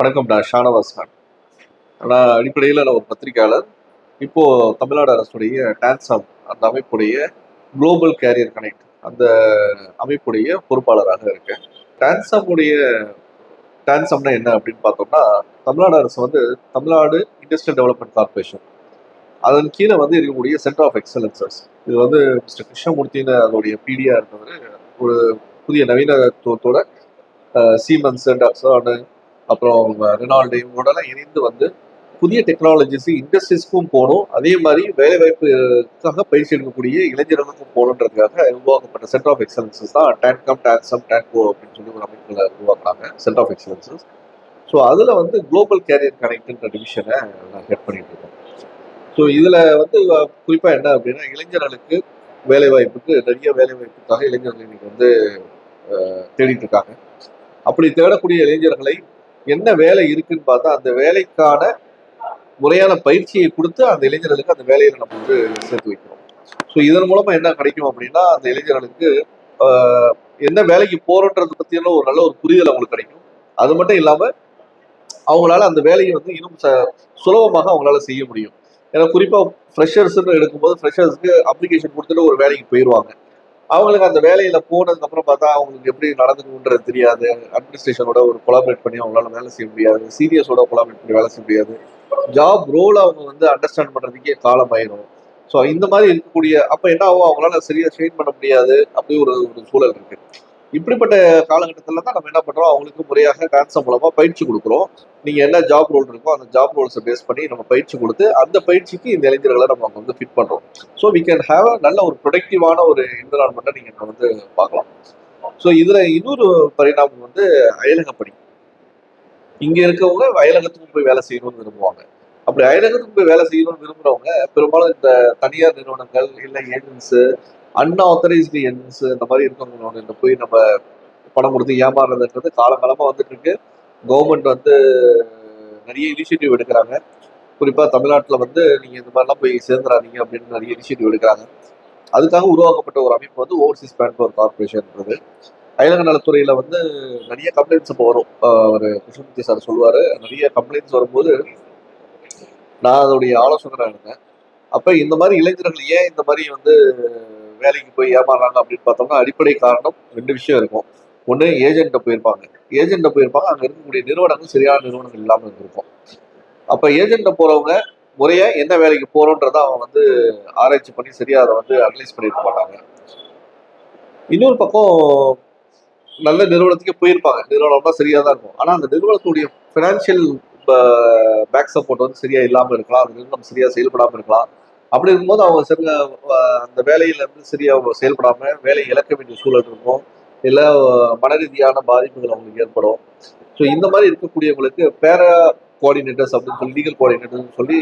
வணக்கம் நான் ஷானவாஸ் கான் நான் அடிப்படையில் நான் ஒரு பத்திரிகையாளர். இப்போது தமிழ்நாடு அரசுடைய டான்சாம் அந்த அமைப்புடைய குளோபல் கேரியர் கனெக்ட் அந்த அமைப்புடைய பொறுப்பாளராக இருக்கேன் டான்சாமுடைய டான்சாம்னா என்ன அப்படின்னு பார்த்தோம்னா தமிழ்நாடு அரசு வந்து தமிழ்நாடு இண்டஸ்ட்ரியல் டெவலப்மெண்ட் கார்பரேஷன் அதன் கீழே வந்து இருக்கக்கூடிய சென்டர் ஆஃப் எக்ஸலன்சஸ். இது வந்து மிஸ்டர் கிருஷ்ணமூர்த்தின்னு அதோடைய பிடியா இருந்தவர். ஒரு புதிய நவீனத்துவத்தோட சீமன்ஸ் டாக்ஸானு அப்புறம் ரெனால்டு இவங்களோடலாம் இணைந்து வந்து புதிய டெக்னாலஜிஸ் இண்டஸ்ட்ரீஸ்க்கும் போகணும். அதே மாதிரி வேலை வாய்ப்புக்காக பயிற்சி எடுக்கக்கூடிய இளைஞர்களுக்கும் போகணுன்றதுக்காக உருவாக்கப்பட்ட சென்டர் ஆஃப் எக்ஸலன்சஸ் தான் டேன்கம் டான்சம் டேன்கோ அப்படின்னு சொல்லி ஒரு அமைப்புல உருவாக்குறாங்க. சென்டர் ஆஃப் எக்ஸலன்சஸ் ஸோ அதில் வந்து குளோபல் கேரியர் கனெக்ட்ன்ற டிவிஷனை நான் ஹெட் பண்ணிட்டு இருக்கேன். ஸோ இதில் வந்து குறிப்பாக என்ன அப்படின்னா இளைஞர்களுக்கு வேலை வாய்ப்புக்கு நிறைய வேலை வாய்ப்புக்காக இளைஞர்கள் இன்னைக்கு வந்து தேடிட்டு இருக்காங்க. அப்படி தேடக்கூடிய இளைஞர்களை என்ன வேலை இருக்குன்னு பார்த்தா அந்த வேலைக்கான முறையான பயிற்சியை கொடுத்து அந்த இளைஞர்களுக்கு அந்த வேலையில நம்ம வந்து சேர்த்து வைக்கிறோம். ஸோ இதன் மூலமா என்ன கிடைக்கும் அப்படின்னா அந்த இளைஞர்களுக்கு ஆஹ், என்ன வேலைக்கு போறோன்றதை பத்தியான ஒரு நல்ல ஒரு புரிதல் அவங்களுக்கு கிடைக்கும். அது மட்டும் இல்லாம அவங்களால அந்த வேலையை வந்து இன்னும் ச- சுலபமாக அவங்களால செய்ய முடியும். ஏன்னா குறிப்பா ஃப்ரெஷர்ஸ்னு எடுக்கும்போது ஃப்ரெஷர்ஸ்க்கு அப்ளிகேஷன் கொடுத்துட்டு ஒரு வேலைக்கு போயிடுவாங்க அவங்களுக்கு அந்த வேலையில போனதுக்கு அப்புறம் பார்த்தா அவங்களுக்கு எப்படி நடந்துக்கணுன்றது தெரியாது. அட்மினிஸ்ட்ரேஷனோட ஒரு கொலாபரேட் பண்ணி அவங்களால வேலை செய்ய முடியாது. சீரியஸோட கொலாபரேட் பண்ணி வேலை செய்ய முடியாது. ஜாப் ரோல் அவங்க வந்து அண்டர்ஸ்டாண்ட் பண்றதுக்கே காலம் ஆயிடும் ஸோ இந்த மாதிரி இருக்கக்கூடிய அப்ப என்ன ஆகும்? அவங்களால சரியா ட்ரெயின் பண்ண முடியாது. அப்படி ஒரு ஒரு சூழல் இருக்கு. இப்படிப்பட்ட காலகட்டத்தில் தான் நம்ம என்ன பண்றோம்? அவங்களுக்கு முறையாக டான்ஸ் மூலமா பயிற்சி கொடுக்குறோம். நீங்க என்ன ஜாப் ரோல் இருக்கோ அந்த ஜாப் ரோல்ஸை பேஸ் பண்ணி நம்ம பயிற்சி கொடுத்து அந்த பயிற்சிக்கு இந்த இளைஞர்களை நம்ம அங்க வந்து ஃபிட் பண்றோம். ஸோ வி கேன் ஹேவ் நல்ல ஒரு ப்ரொடக்டிவான ஒரு என்விரான்மெண்ட்டை நீங்க வந்து பார்க்கலாம். ஸோ இதுல இன்னொரு பரிணாமம் வந்து அயலகப்படி இங்க இருக்கவங்க அயலகத்துக்கு போய் வேலை செய்யணும்னு விரும்புவாங்க. அப்படி அயலகத்துக்கு போய் வேலை செய்யணும்னு விரும்புறவங்க பெரும்பாலும் இந்த தனியார் நிறுவனங்கள் இல்லை ஏஜென்ட்ஸ் அன்ஆத்தரைஸ்டு ஏஜென்ட்ஸ் இந்த மாதிரி இருக்கவங்களோட இந்த போய் நம்ம பணம் கொடுத்து ஏமாறுறதுன்றது காலங்காலமாக வந்துட்டு இருக்கு. கவர்மெண்ட் வந்து நிறைய இனிஷியேட்டிவ் எடுக்கிறாங்க. குறிப்பாக தமிழ்நாட்டில் வந்து நீங்கள் இந்த மாதிரிலாம் போய் சேர்ந்துடாதீங்க அப்படின்னு நிறைய இனிஷியேட்டிவ் எடுக்கிறாங்க. அதுக்காக உருவாக்கப்பட்ட ஒரு அமைப்பு வந்து ஓவர்சீஸ் பேன் கார்பரேஷன்ன்றது அயலக நலத்துறையில் வந்து நிறைய கம்ப்ளைண்ட்ஸ் இப்போ வரும். ஒரு கிருஷ்ணமூர்த்தி சார் சொல்லுவார். நிறைய கம்ப்ளைண்ட்ஸ் வரும்போது நான் அதோடைய ஆலோசகராக இருந்தேன். அப்போ இந்த மாதிரி இளைஞர்கள் ஏன் இந்த மாதிரி வந்து வேலைக்கு போய் ஏமாறுறாங்க அப்படின்னு பார்த்தோம்னா அடிப்படை காரணம் ரெண்டு விஷயம் இருக்கும். ஒன்று ஏஜென்ட்டை போயிருப்பாங்க. ஏஜென்ட்டை போயிருப்பாங்க. அங்கே இருக்கக்கூடிய நிறுவனங்கள் சரியான நிறுவனங்கள் இல்லாமல் இருந்திருக்கும். அப்போ ஏஜென்ட்டை போகிறவங்க முறையாக என்ன வேலைக்கு போகிறோன்றத அவங்க வந்து ஆராய்ச்சி பண்ணி சரியாக அதை வந்து அனலைஸ் பண்ணியிருக்க மாட்டாங்க. இன்னொரு பக்கம் நல்ல நிறுவனத்துக்கே போயிருப்பாங்க. நிறுவனம்னா சரியாக தான் இருக்கும். ஆனால் அந்த நிறுவனத்துடைய ஃபினான்ஷியல் பேக் சப்போர்ட் வந்து சரியாக இல்லாமல் இருக்கலாம். அந்த நிறுவனம் சரியாக செயல்படாமல் இருக்கலாம். அப்படி இருக்கும்போது அவங்க சில அந்த வேலையில இருந்து சரியா அவங்க செயல்படாம வேலையை இழக்க வேண்டிய சூழல் இருக்கும். இல்லை மன ரீதியான பாதிப்புகள் அவங்களுக்கு ஏற்படும். ஸோ இந்த மாதிரி இருக்கக்கூடியவங்களுக்கு பேர கோஆர்டினேட்டர்ஸ் அப்படின்னு சொல்லி லீகல் கோஆர்டினேட்டர்ஸ் சொல்லி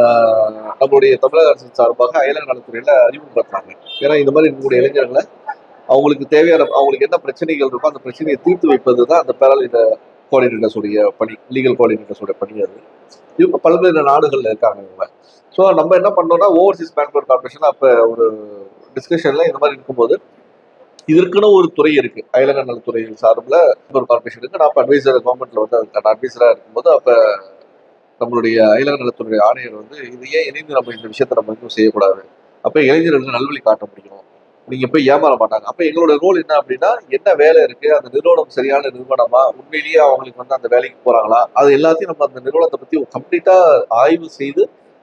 ஆஹ், நம்மளுடைய தமிழக அரசு சார்பாக அயலக நலத்துறையில அறிமுகப்படுத்துறாங்க. ஏன்னா இந்த மாதிரி இருக்கக்கூடிய இளைஞர்களை அவங்களுக்கு தேவையான அவங்களுக்கு என்ன பிரச்சனைகள் இருக்கோ அந்த பிரச்சனையை தீர்த்து வைப்பது தான் அந்த பேரலிட கோஆர்டினேட்டர்ஸுடைய பணி லீகல் கோஆர்டினேட்டர்ஸோட பணி அது இவங்க பல்வேறு நாடுகளில் இருக்காங்க இவங்க. ஸோ நம்ம என்ன பண்ணோம்னா ஓவர்சீஸ் பேங்க்போர்ட் கார்பரேஷன் அப்போ ஒரு டிஸ்கஷனில் இந்த மாதிரி இருக்கும்போது இதற்குன்னு ஒரு துறை இருக்கு. அயலக நலத்துறை சார்பில் ஒரு கார்பரேஷன் இருக்கு. நான் அட்வைசர் கவர்மெண்ட்ல வந்து அதுக்கான அட்வைசராக இருக்கும்போது அப்போ நம்மளுடைய அயலக நலத்துறை ஆணையர் வந்து இது ஏன் இணைந்து நம்ம இந்த விஷயத்த நம்ம இன்னும் செய்யக்கூடாது? அப்போ இளைஞர்களுக்கு நல்வழி காட்ட முடியும். நீங்க போய் ஏமாற மாட்டாங்க. அப்ப எங்களோட ரோல் என்ன அப்படின்னா என்ன வேலை இருக்கு அந்த நிறுவனம் சரியான நிறுவனமா உண்மையிலேயே அவங்களுக்கு வந்து அந்த வேலைக்கு போறாங்களா? அது எல்லாத்தையும் நம்ம அந்த நிறுவனத்தை பத்தி கம்ப்ளீட்டா ஆய்வு செய்து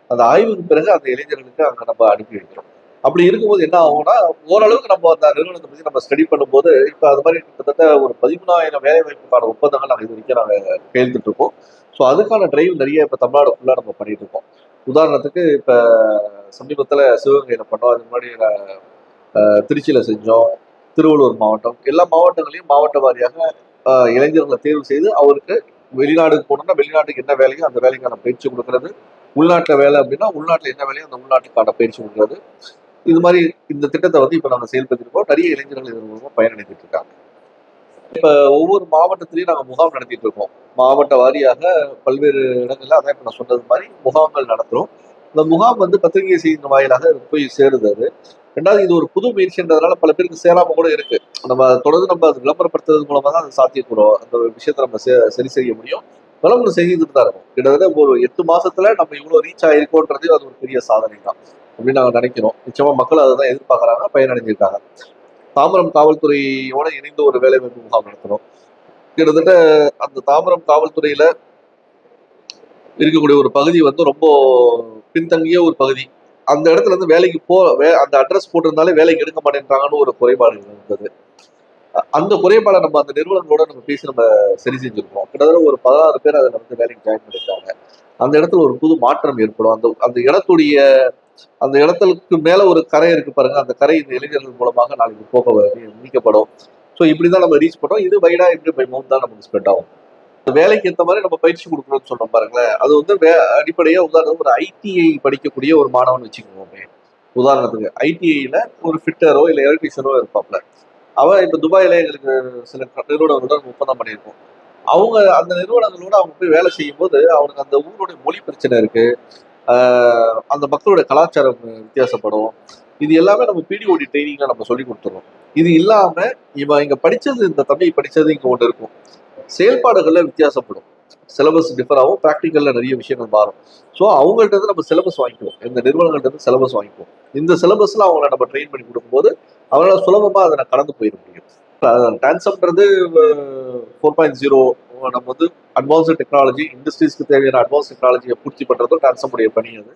அந்த ஆய்வுக்கு பிறகு அந்த இளைஞர்களுக்கு அங்க நம்ம அனுப்பி வைக்கிறோம். அப்படி இருக்கும்போது என்ன ஆகும்னா ஓரளவுக்கு நம்ம அந்த நிறுவனத்தை பத்தி நம்ம ஸ்டடி பண்ணும்போது இப்ப அது மாதிரி கிட்டத்தட்ட ஒரு பதிமூணாயிரம் வேலை வாய்ப்புக்கான ஒப்பந்தங்கள் நாங்கள் இது வரைக்கும் நாங்கள் கையெழுத்துட்டு இருக்கோம். ஸோ அதுக்கான டிரைவ் நிறைய இப்போ தமிழ்நாடு ஃபுல்லாக நம்ம பண்ணிட்டு இருக்கோம். உதாரணத்துக்கு இப்போ சமீபத்தில் சிவகங்கையில் பண்ணோம். அது முன்னாடி திருச்சியில் செஞ்சோம். திருவள்ளூர் மாவட்டம். எல்லா மாவட்டங்களையும் மாவட்ட வாரியாக இளைஞர்களை தேர்வு செய்து அவருக்கு வெளிநாடுக்கு போனோம்னா வெளிநாட்டுக்கு என்ன வேலையோ அந்த வேலைக்கான பயிற்சி கொடுக்கறது. உள்நாட்டில் வேலை அப்படின்னா உள்நாட்டில் என்ன வேலையோ அந்த உள்நாட்டுக்கான பயிற்சி கொடுக்கறது. இது மாதிரி இந்த திட்டத்தை வந்து இப்போ நாங்கள் செயல்படுத்திருக்கோம். நிறைய இளைஞர்கள் இதன் மூலமாக பயனடைந்துட்டு இருக்காங்க. இப்போ ஒவ்வொரு மாவட்டத்திலையும் நாங்கள் முகாம் நடத்திட்டு இருக்கோம். மாவட்ட வாரியாக பல்வேறு இடங்கள்ல அதான் இப்போ நான் சொன்னது மாதிரி முகாம்கள் நடத்துகிறோம் இந்த முகாம் வந்து பத்திரிகை செய்தியின் வாயிலாக போய் சேருது அது ரெண்டாவது இது ஒரு புது முயற்சின்றதுனால பல பேருக்கு சேராம கூட இருக்கு. நம்ம தொடர்ந்து நம்ம அது விளம்பரப்படுத்துறது மூலமா தான் அது சாத்தியக்கூடும். அந்த விஷயத்தை நம்ம சே- சரி செய்ய முடியும். விளம்பரம் செஞ்சுட்டு தான் இருக்கும். கிட்டத்தட்ட ஒரு எட்டு மாசத்துல நம்ம இவ்வளவு ரீச் ஆயிருக்கோன்றதே அது ஒரு பெரிய சாதனை தான் அப்படின்னு நாங்க நினைக்கிறோம். நிச்சயமா மக்கள் அதை தான் எதிர்பார்க்கறாங்க பயனடைஞ்சிருக்காங்க. தாம்பரம் காவல்துறையோட இணைந்து ஒரு வேலைவாய்ப்பு முகாம் நடத்துறோம் கிட்டத்தட்ட அந்த தாம்பரம் காவல்துறையில இருக்கக்கூடிய ஒரு பகுதி வந்து ரொம்ப பின்தங்கிய ஒரு பகுதி. அந்த இடத்துல இருந்து வேலைக்கு போ வே- அந்த அட்ரஸ் போட்டிருந்தாலே வேலைக்கு எடுக்க மாட்டேன்றாங்கன்னு ஒரு குறைபாடு இருந்தது. அந்த குறைபாடை நம்ம அந்த நிறுவனங்களோட நம்ம பேசி நம்ம சரி செஞ்சிருக்கோம். கிட்டத்தட்ட ஒரு பதினாறு பேர் அதில் வந்து வேலைக்கு ஜாயின் பண்ணிருக்காங்க. அந்த இடத்துல ஒரு புது மாற்றம் ஏற்படும். அந்த அந்த இடத்துடைய அந்த இடத்துக்கு மேல ஒரு கரை இருக்கு பாருங்க. அந்த கரை இந்த இளைஞர்கள் மூலமாக நாளைக்கு போக நீக்கப்படும். ஸோ இப்படிதான் நம்ம ரீச் பண்ணோம் இது வைடா இப்படி பை மவுண்ட் தான் நமக்கு ஸ்ப்ரெட் ஆகும். வேலைக்கு ஏற்ற மாதிரி நம்ம பயிற்சி கொடுக்கணும்னு சொல்றோம் பாருங்களேன். அது வந்து வே அடிப்படையா உதாரணத்துக்கு ஒரு ஐடிஐ படிக்கக்கூடிய ஒரு மாணவன் வச்சுக்கோமே உதாரணத்துக்கு ஐடிஐல ஒரு ஃபிட்டரோ இல்லை எலக்ட்ரிஷியனோ இருப்பாப்ல. அவன் இப்ப துபாயில எங்களுக்கு சில நிறுவனங்களோட ஒப்பந்தம் பண்ணியிருக்கோம். அவங்க அந்த நிறுவனங்களோட அவங்க போய் வேலை செய்யும் போது அவனுக்கு அந்த ஊருடைய மொழி பிரச்சனை இருக்கு. ஆஹ் அந்த மக்களுடைய கலாச்சாரம் வித்தியாசப்படும். இது எல்லாமே நம்ம பிடிஓடி ட்ரைனிங்ல நம்ம சொல்லி கொடுத்துருவோம் இது இல்லாம இவன் இங்க படிச்சது இந்த தம்பி படிச்சது இங்க ஒன்று இருக்கும். செயல்பாடுகளில் வித்தியாசப்படும். சிலபஸ் டிஃபர் ஆகும் ப்ராக்டிக்கல்ல நிறைய விஷயங்கள் மாறும். ஸோ அவங்கள்ட்ட இருந்து நம்ம சிலபஸ் வாங்கிக்குவோம். இந்த நிறுவனங்கள்ட்ட இருந்து சிலபஸ் வாங்கிக்குவோம். இந்த சிலபஸ்ல அவங்கள நம்ம ட்ரெயின் பண்ணி கொடுக்கும்போது அவங்களால சுலபமாக அதை கடந்து போயிட முடியும். டான்சம்ன்றது ஃபோர் பாயிண்ட் ஜீரோ நம்ம வந்து அட்வான்ஸ்டு டெக்னாலஜி இண்டஸ்ட்ரீஸ்க்கு தேவையான அட்வான்ஸ் டெக்னாலஜியை பூர்த்தி பண்றதும் டான்சம் உடைய பணி அது.